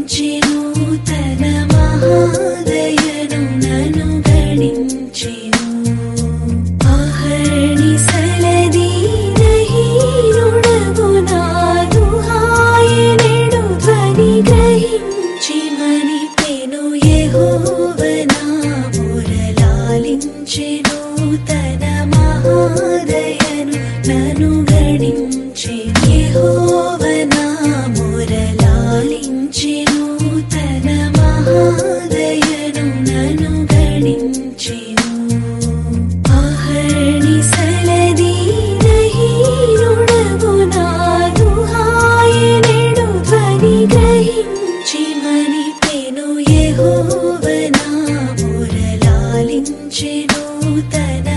నడిపించెను తన మహాదయను నను గణించెను. ఆహరణి సలది రహీనుడగు నాదు హాయనెడు ధ్వని किञ्चिनूतन